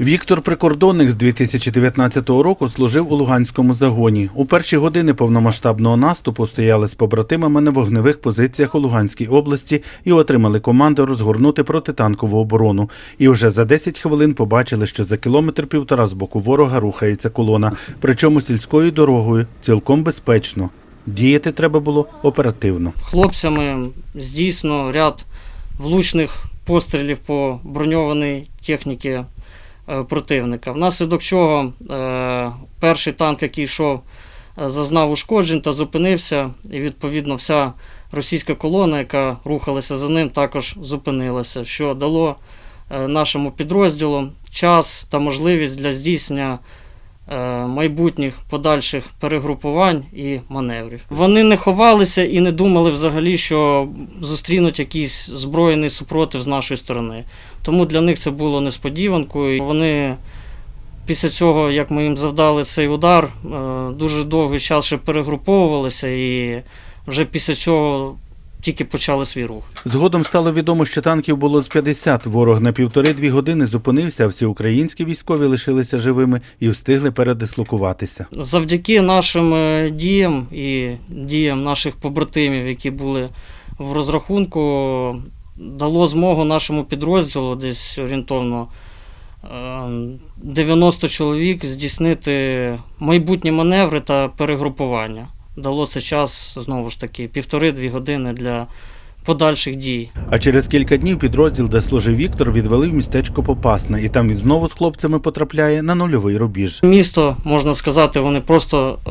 Віктор Прикордонник з 2019 року служив у Луганському загоні. У перші години повномасштабного наступу стояли з побратимами на вогневих позиціях у Луганській області і отримали команду розгорнути протитанкову оборону. І вже за 10 хвилин побачили, що за кілометр півтора з боку ворога рухається колона, причому сільською дорогою цілком безпечно. Діяти треба було оперативно. Хлопцями здійснено ряд влучних пострілів по броньованій техніці противника. Внаслідок чого е, перший танк, який йшов, е, зазнав ушкоджень та зупинився, і відповідно вся російська колона, яка рухалася за ним, також зупинилася, що дало е, нашому підрозділу час та можливість для здійснення е, майбутніх подальших перегрупувань і маневрів. Вони не ховалися і не думали взагалі, що зустрінуть якийсь збройний супротив з нашої сторони. Тому для них це було несподіванкою. Вони після цього, як ми їм завдали цей удар, е, дуже довгий час ще перегруповувалися і вже після цього тільки почали свій рух. Згодом стало відомо, що танків було з 50. Ворог на півтори-дві години зупинився, а всі українські військові лишилися живими і встигли передислокуватися. Завдяки нашим е, діям і діям наших побратимів, які були в розрахунку, дало змогу нашому підрозділу десь орієнтовно е, 90 чоловік здійснити майбутні маневри та перегрупування. Дало це час знову ж таки півтори-дві години для подальших дій. А через кілька днів підрозділ, де служив Віктор, відвели в містечко Попасне, і там він знову з хлопцями потрапляє на нульовий рубіж. Місто, можна сказати, вони просто е,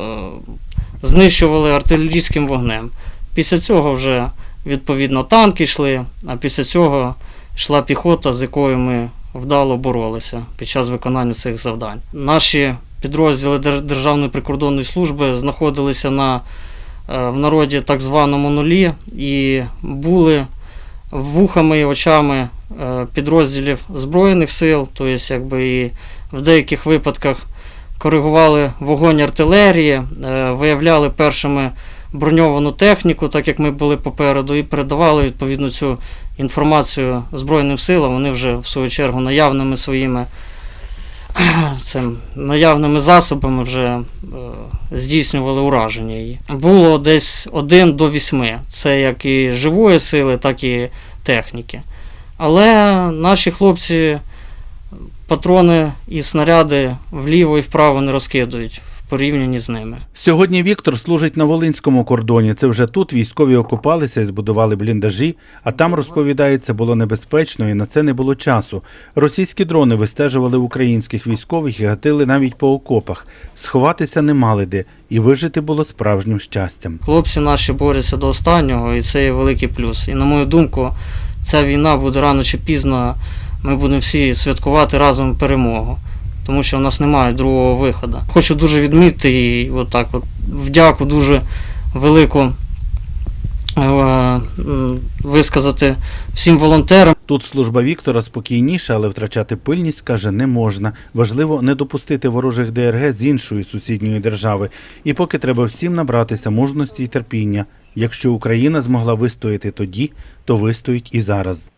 знищували артилерійським вогнем. Після цього вже відповідно танки йшли, а після цього йшла піхота, з якою ми вдало боролися під час виконання цих завдань. Наші підрозділи Державної прикордонної служби знаходилися на е, в народі так званому нулі і були вухами і очами е, підрозділів Збройних сил, тобто якби і в деяких випадках коригували вогонь артилерії, е, виявляли першими броньовану техніку, так як ми були попереду, і передавали відповідно цю інформацію Збройним силам. Вони вже в свою чергу наявними своїми цим, наявними засобами вже е, здійснювали ураження її. Було десь 1 до 8. Це як і живої сили, так і техніки. Але наші хлопці патрони і снаряди вліво і вправо не розкидують порівнянні з ними. Сьогодні Віктор служить на Волинському кордоні. Це вже тут військові окупалися і збудували бліндажі, а там, розповідається, було небезпечно і на це не було часу. Російські дрони вистежували українських військових і гатили навіть по окопах. Сховатися не мали де, і вижити було справжнім щастям. Хлопці наші борються до останнього, і це є великий плюс. І на мою думку, ця війна буде рано чи пізно. Ми будемо всі святкувати разом перемогу, тому що в нас немає другого виходу. Хочу дуже відмітити і отак от вдяку дуже велику е, висказати всім волонтерам. Тут служба Віктора спокійніша, але втрачати пильність, каже, не можна. Важливо не допустити ворожих ДРГ з іншої сусідньої держави. І поки треба всім набратися мужності і терпіння. Якщо Україна змогла вистояти тоді, то вистоїть і зараз.